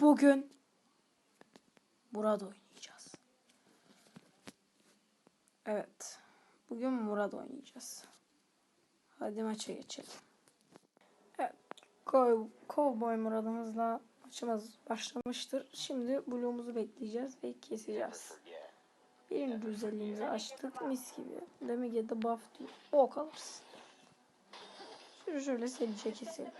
Bugün Murad oynayacağız. Evet. Bugün Murad oynayacağız. Hadi maça geçelim. Evet. Cowboy Murad'ımızla maçımız başlamıştır. Şimdi bloğumuzu bekleyeceğiz ve keseceğiz. Birinci özelliğimizi açtık. Mis gibi. Ya da buff diyor. O kalırsın. Şöyle şöyle serice keselim.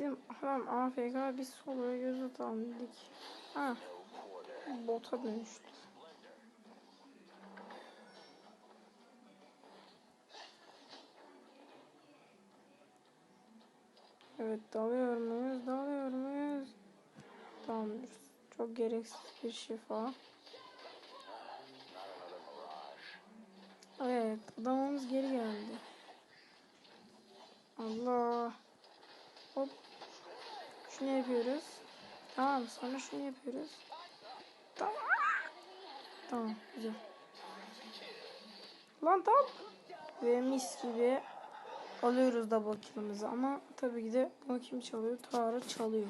Bizim AFK bir soloya göz atalım dedik. Ha. Bota dönüştü. Evet dalıyor muyuz? Dalıyor muyuz? Tamamdır. Çok gereksiz bir şifa. Evet adamımız geri geldi. Allah. Hop. Şunu yapıyoruz. Tamam sonra şunu yapıyoruz. Tamam. Tamam güzel. Lan tamam. Ve mis gibi alıyoruz double kill'ımızı ama tabii ki de bunu kim çalıyor? Tara çalıyor.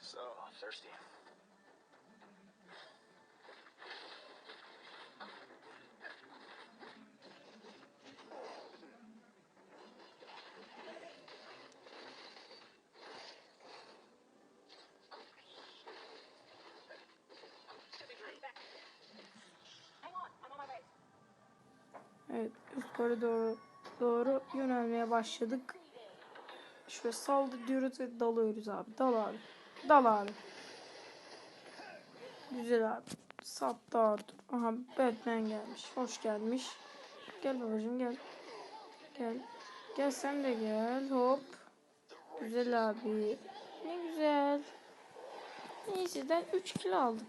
So thirsty. Üst koridora doğru yönelmeye başladık. Şöyle saldı diyoruz ve dalıyoruz abi. Dal abi. Dal abi. Güzel abi. Sattı Arthur. Aha Batman gelmiş. Hoş gelmiş. Gel babacığım gel. Gel. Gel sen de gel. Hop. Güzel abi. Ne güzel. Neyse'den 3 kilo aldık.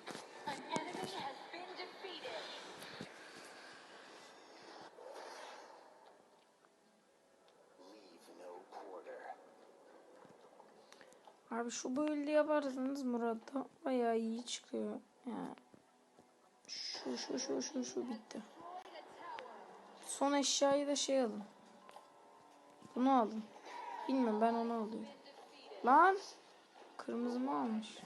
Abi şu böyle yaparsanız Murat'ta bayağı iyi çıkıyor. Yani şu şu şu şu şu bitti. Son eşyayı da şey alın. Bunu alın. Bilmiyorum ben onu alıyorum. Lan kırmızı mı almış?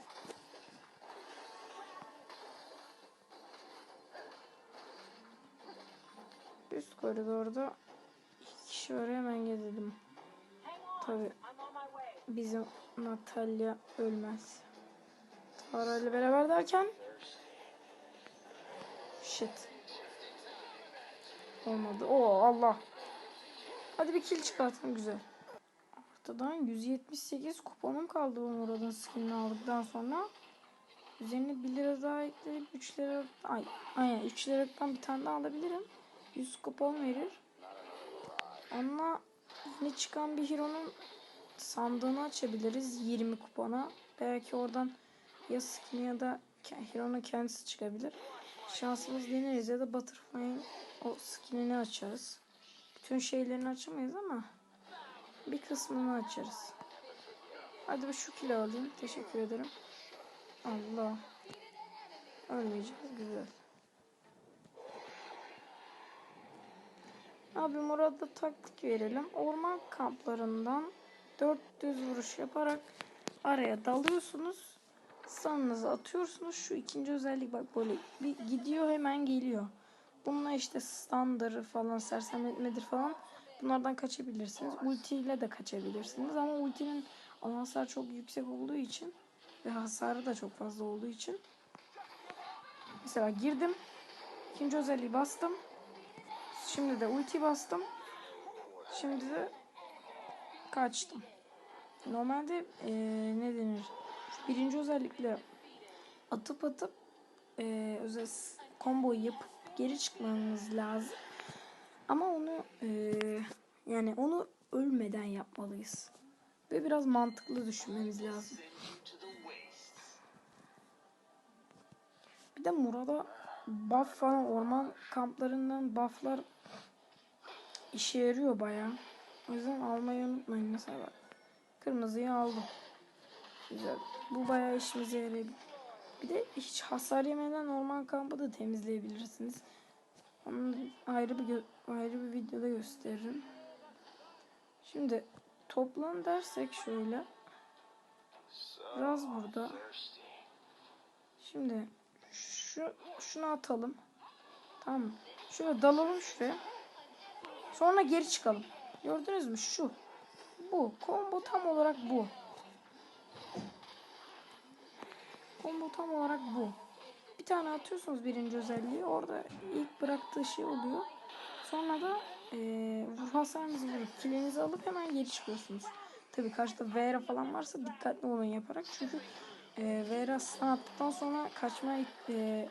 Üst koridorda iki kişi var hemen gezelim. Tabii bizim Natalya ölmez. Tara ile beraber derken shit. Olmadı. Oo Allah. Hadi bir kill çıkartın güzel. Ortadan 178 kuponum kaldı bu Murad'ın skinini aldıktan sonra. Üzerine 1 lira daha ekleyip 3 lira ay aynen 3 liradan bir tane daha alabilirim. 100 kupon verir. Onunla yeni çıkan bir hero'nun sandığını açabiliriz 20 kupona. Belki oradan ya skin ya da Hero'nun kendisi çıkabilir. Şansımız deneriz ya da Butterfly'in o skinini açarız. Bütün şeylerini açamayız ama bir kısmını açarız. Hadi bir şu kilo alayım. Teşekkür ederim. Allah. Ölmeyeceğiz. Güzel. Abi Murat'a taktik verelim. Orman kamplarından 400 vuruş yaparak araya dalıyorsunuz. Sanınızı atıyorsunuz. Şu ikinci özellik bak böyle bir gidiyor hemen geliyor. Bununla işte standarı falan sersemletmedir falan bunlardan kaçabilirsiniz. Ulti ile de kaçabilirsiniz ama ultinin alan çok yüksek olduğu için ve hasarı da çok fazla olduğu için mesela girdim ikinci özelliği bastım şimdi de ulti bastım şimdi de kaçtım. Normalde eee ne denir? Birinci özellikle atıp atıp eee özel komboyu yapıp geri çıkmamız lazım. Ama onu eee, yani onu ölmeden yapmalıyız. Ve biraz mantıklı düşünmemiz lazım. Bir de Murat'a buff falan orman kamplarından bufflar işe yarıyor bayağı. O yüzden almayı unutmayın. Mesela bak. Kırmızıyı aldım. Güzel. Bu bayağı işimize yarayabilir. Bir de hiç hasar yemeden orman kampı da temizleyebilirsiniz. Onu ayrı bir ayrı bir videoda gösteririm. Şimdi toplam dersek şöyle. Biraz burada. Şimdi şu şunu atalım. Tamam? Şöyle dalalım şuraya. Sonra geri çıkalım. Gördünüz mü? Şu. Bu. Combo tam olarak bu. Combo tam olarak bu. Bir tane atıyorsunuz birinci özelliği. Orada ilk bıraktığı şey oluyor. Sonra da ruh hasarınızı vurup kilinizi alıp hemen geri çıkıyorsunuz. Tabii karşıda Vera falan varsa dikkatli olun yaparak. Çünkü eee Vera stun attıktan sonra kaçma eee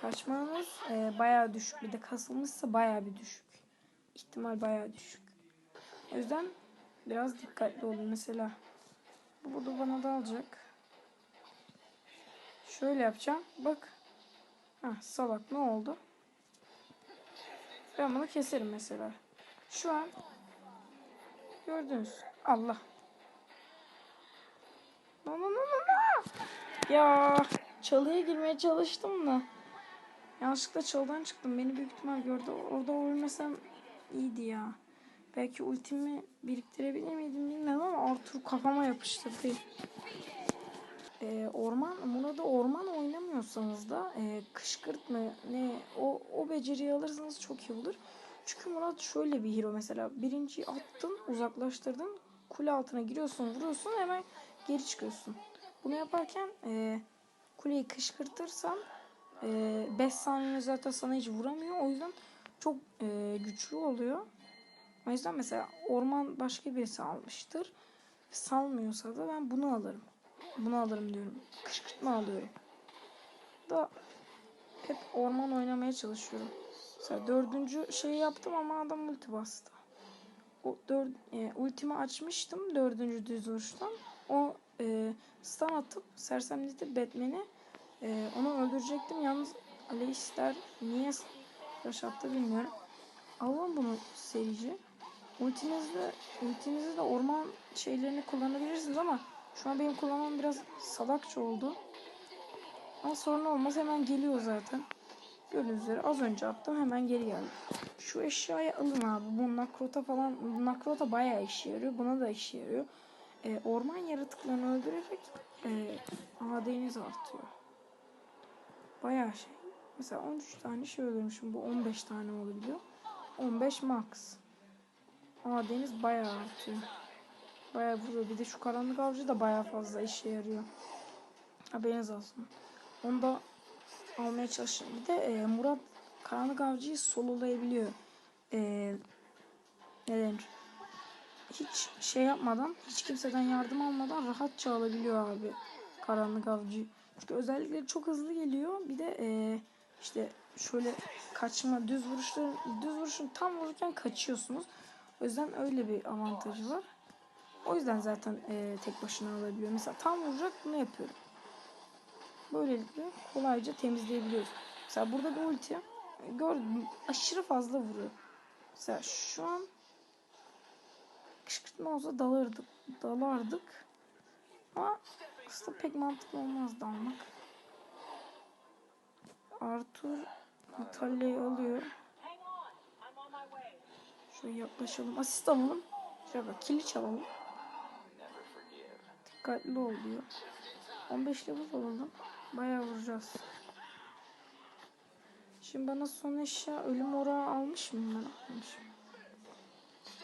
kaçmanız eee bayağı düşük. Bir de kasılmışsa bayağı bir düşük. İhtimal bayağı düşük. O yüzden biraz dikkatli olun. Mesela bu burada bana da alacak. Şöyle yapacağım. Bak. Ha salak ne oldu? Ben bunu keserim mesela. Şu an gördünüz. Allah. No, no, no, no. Ya çalıya girmeye çalıştım da. Yanlışlıkla çaldan çıktım. Beni büyük ihtimal gördü. Orada ölmesem iyiydi ya. Belki ultimi biriktirebilir miydim bilmiyorum ama Arthur kafama yapıştırdı. Ee, orman, burada orman oynamıyorsanız da e, kışkırtma ne o, o beceriyi alırsanız çok iyi olur. Çünkü Murat şöyle bir hero mesela. Birinciyi attın, uzaklaştırdın. Kule altına giriyorsun, vuruyorsun hemen geri çıkıyorsun. Bunu yaparken e, kuleyi kışkırtırsan 5 saniye zaten sana hiç vuramıyor. O yüzden çok e, güçlü oluyor. O yüzden mesela orman başka birisi almıştır. Salmıyorsa da ben bunu alırım. Bunu alırım diyorum. Kışkırtma alıyorum. Da hep orman oynamaya çalışıyorum. Mesela dördüncü şeyi yaptım ama adam ulti bastı. O dört, e, ultimi açmıştım dördüncü düz vuruştan. O e, stun atıp sersemletip Batman'i e, onu öldürecektim. Yalnız Aleisler niye rush attı bilmiyorum. Alın bunu serici. Ultinizde, ultinizde de orman şeylerini kullanabilirsiniz ama şu an benim kullanmam biraz salakça oldu. Ama sorun olmaz hemen geliyor zaten. Gördüğünüz üzere az önce attım hemen geri geldi. Şu eşyayı alın abi. Bu nakrota falan nakrota bayağı işe yarıyor. Buna da işe yarıyor. Ee, orman yaratıklarını öldürerek e, AD'niz artıyor. Bayağı şey. Mesela 13 tane şey öldürmüşüm. Bu 15 tane olabiliyor. 15 max. AD'niz bayağı artıyor. Bayağı vuruyor. Bir de şu karanlık avcı da bayağı fazla işe yarıyor. Haberiniz olsun. Onu da almaya çalışın. Bir de e, Murat karanlık avcıyı sololayabiliyor. E, ne denir? Hiç şey yapmadan, hiç kimseden yardım almadan rahatça alabiliyor abi karanlık avcıyı. Çünkü özellikleri çok hızlı geliyor. Bir de e, işte şöyle kaçma, düz vuruşları, düz vuruşun tam vururken kaçıyorsunuz. O yüzden öyle bir avantajı var. O yüzden zaten e, tek başına alabiliyor. Mesela tam vuracak bunu yapıyorum. Böylelikle kolayca temizleyebiliyoruz. Mesela burada bir ulti gördüm aşırı fazla vuruyor. Mesela şu an kışkırtma olsa dalardık, dalardık. Ama aslında pek mantıklı olmaz dalmak. Arthur Natalya'yı alıyor. Şöyle yaklaşalım. Asist alalım. Şöyle bak kili çalalım. Dikkatli ol diyor. 15 level alalım. Bayağı vuracağız. Şimdi bana son eşya ölüm orağı almış mı ben? Almışım.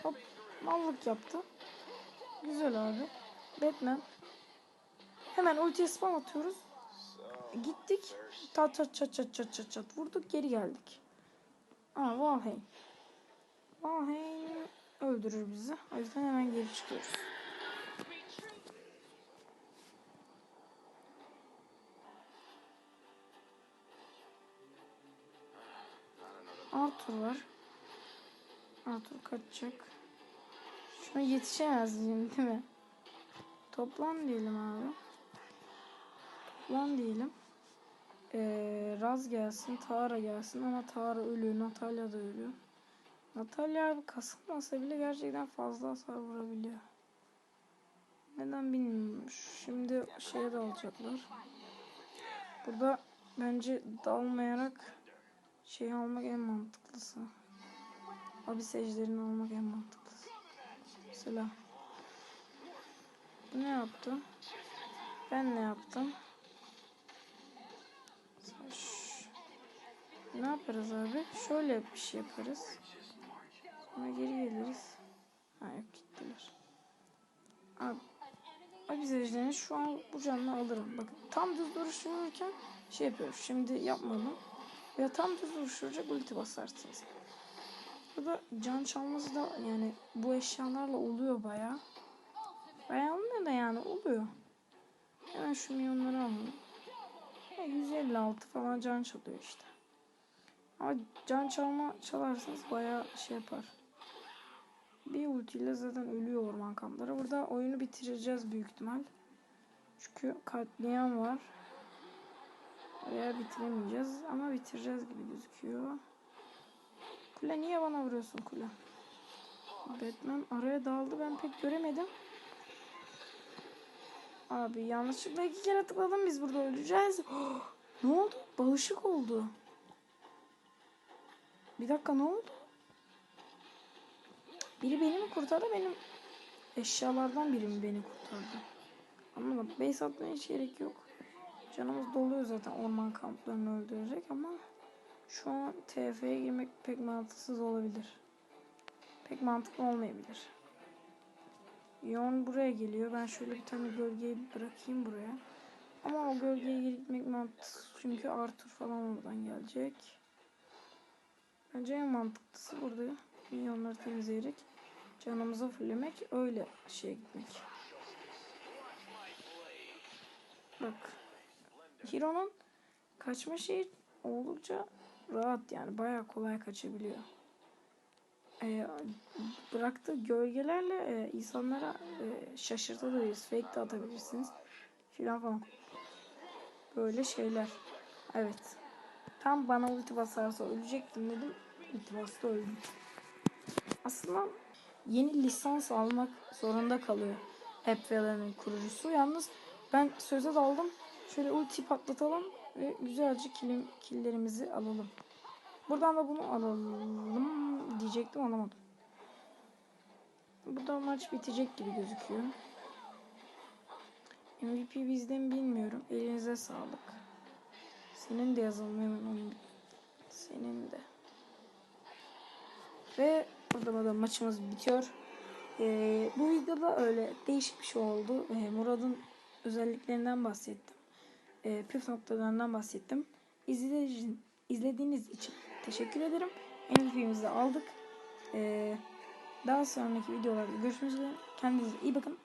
Hop mallık yaptı. Güzel abi. Batman. Hemen ultiye spam atıyoruz. Gittik. Tat çat çat çat çat çat çat vurduk geri geldik. Aa Valheim. Valheim öldürür bizi. O yüzden hemen geri çıkıyoruz. Arthur var. Arthur kaçacak. Şuna yetişemez diyeyim değil mi? Toplan diyelim abi. Toplan diyelim. Ee, Raz gelsin, Tara gelsin ama Tara ölüyor, Natalya da ölüyor. Natalya abi kasılmasa bile gerçekten fazla hasar vurabiliyor. Neden bilmiyorum. Şimdi şeye dalacaklar. Burada bence dalmayarak şey almak en mantıklısı. Abi secdelerini almak en mantıklısı. Mesela bu ne yaptı? Ben ne yaptım? Ne yaparız abi? Şöyle bir şey yaparız. Sonra geri geliriz. Ha yok gittiler. Abi, abi secdelerini şu an bu canlı alırım. Bakın tam düz duruş vururken şey yapıyoruz. Şimdi yapmadım. Ya tam düz duruş vuracak ulti basarsınız. Burada can çalması da yani bu eşyalarla oluyor baya. Baya olmuyor da yani oluyor. Hemen şu milyonları alalım. Ya 156 falan can çalıyor işte. Ama can çalma çalarsanız baya şey yapar. Bir ultiyle zaten ölüyor orman kampları. Burada oyunu bitireceğiz büyük ihtimal. Çünkü katliam var. Veya bitiremeyeceğiz ama bitireceğiz gibi gözüküyor. Kule niye bana vuruyorsun kule? Batman araya daldı ben pek göremedim. Abi yanlışlıkla iki kere tıkladım biz burada öleceğiz. ne oldu? Bağışık oldu. Bir dakika ne oldu? Biri beni mi kurtardı benim eşyalardan biri mi beni kurtardı? Anlamadım. Base atmaya hiç gerek yok. Canımız doluyor zaten orman kamplarını öldürerek ama şu an TF'ye girmek pek mantıksız olabilir. Pek mantıklı olmayabilir. Yon buraya geliyor. Ben şöyle bir tane gölgeyi bırakayım buraya. Ama o gölgeye gitmek mantıksız. Çünkü Arthur falan oradan gelecek. Bence en mantıklısı burada milyonları temizleyerek canımızı fullemek. Öyle şeye gitmek. Bak. Hiro'nun kaçma şeyi oldukça rahat yani. Bayağı kolay kaçabiliyor. Ee, bıraktığı gölgelerle e, insanlara e, şaşırtabiliriz. Fake de atabilirsiniz. Filan falan. Böyle şeyler. Evet. Tam bana ulti basarsa ölecektim dedim. Ulti bastı öldüm. Aslında yeni lisans almak zorunda kalıyor. Apple'ın kurucusu. Yalnız ben söze daldım. Şöyle ulti patlatalım ve güzelce kilim, killerimizi alalım. Buradan da bunu alalım diyecektim alamadım. Burada maç bitecek gibi gözüküyor. MVP bizde mi bilmiyorum. Elinize sağlık. Senin de onu. Senin de. Ve burada da maçımız bitiyor. Ee, bu videoda öyle değişik bir şey oldu. Ee, Murad'ın özelliklerinden bahsettim. Ee, püf noktalarından bahsettim. İzlediğiniz, izlediğiniz için teşekkür ederim. MVP'mizi aldık. Ee, daha sonraki videolarda görüşmek üzere. Kendinize iyi bakın.